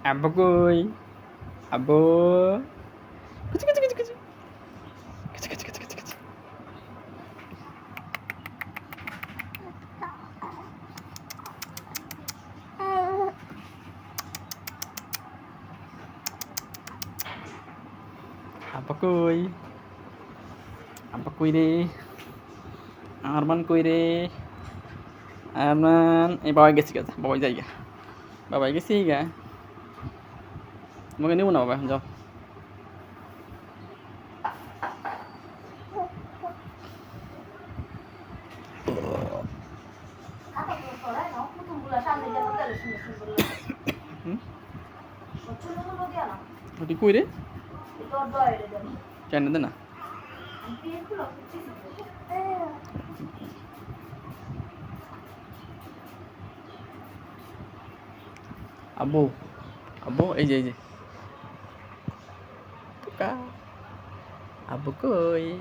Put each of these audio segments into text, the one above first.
Apa kui? Apa? kui Apa kuy? Apa deh. Arman কই রে? আরমান এই বাবাই গেছি গা বাবাই যাই গা বাবাই গেছি গা। তোমাকে নেব না বাবা যাও। কই রে? কেন দে না abu. Abu eh, aja aja tukar. Abu koi.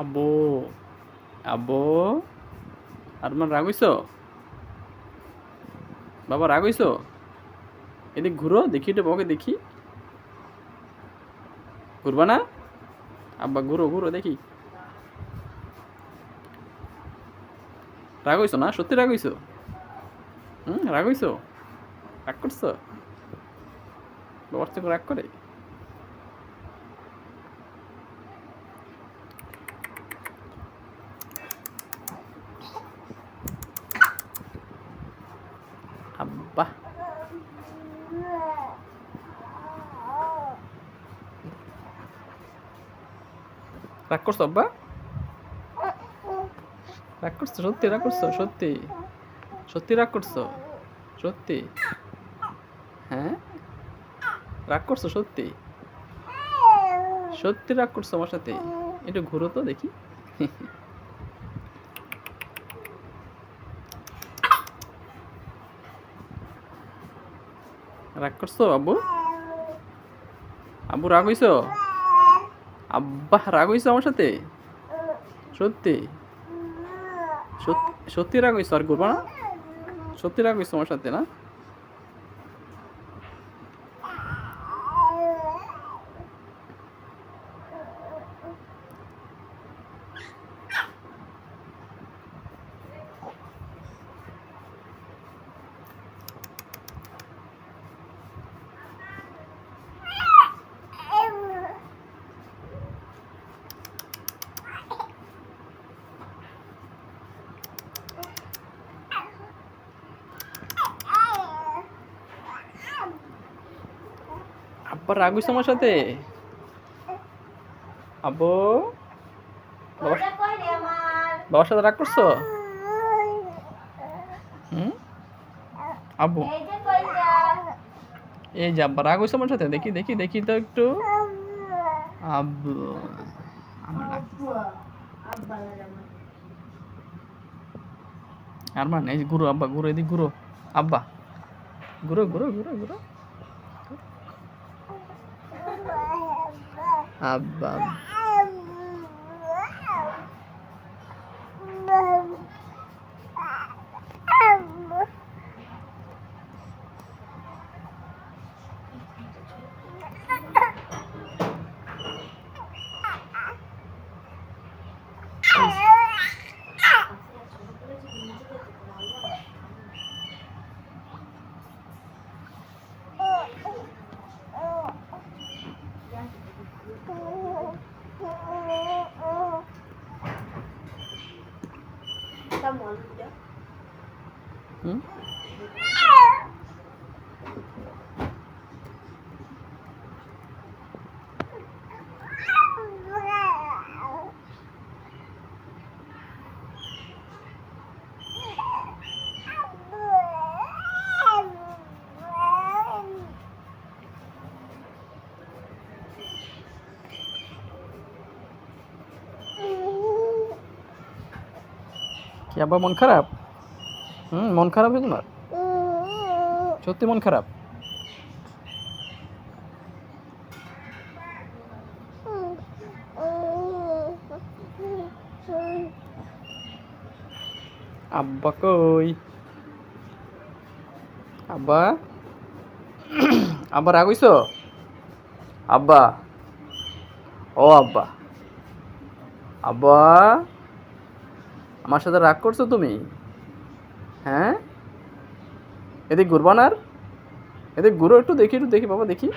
আব্বু আব্বু আরমান, রাগ হইছ? বাবা, রাগ হইছ? এদিক ঘুরো, দেখি তো বাবাকে দেখি। ঘুরবা না? আব্বা, ঘুরো ঘুরো, দেখি। রাগ হইছো না? সত্যি রাগ হইছো? হুম, রাগ হইছো? রাগ করছ? বাবার থেকে রাগ করে আব্বা রাগ করছ, আব্বা? রাগ করছ? সত্যি রাগ করছ? সত্যি? সত্যি রাগ করছ? সত্যি? হ্যাঁ? রাগ করছ? সত্যি? সত্যি রাগ করছ আমার সাথে? একটু ঘুরো তো দেখি। রাগ করছ, আব্বু? আব্বু রাগ হইছো? আব্বা, রাগ হয়েছে আমার সাথে? সত্যি? সত- সত্যি রাগ হয়েছে আর করবা না? সত্যি রাগ হয়েছে আমার সাথে, না? আব্বা রাগ হইছো আমার সাথে? আব্বু? বাবার সাথে রাগ করছ? হুম? আব্বু? এই যে আব্বা রাগ আমার সাথে দেখি দেখি দেখি তো একটু। আব্বা আর মানে এই যে গুরু আব্বা গুরু এদিক গুরু আব্বা গুরু গুরু গুরু গুরু আব্বা হুম কি, আব্বা, মন খারাপ? হুম, মন খারাপ হয়ে তোমার সত্যি মন খারাপ? আব্বা কই? আব্বা? আব্বা, রাগ হইছো? আব্বা? ও আব্বা। আব্বা? আমার সাথে রাগ করছ তুমি? হ্যাঁ? না আর এদিক ঘুরো একটু দেখি একটু দেখি বাবা, দেখি।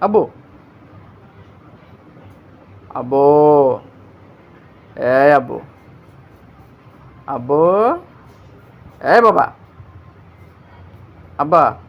আব্বু। আব্বু। এই আব্বু। আব্বু। এই বাবা। আব্বা।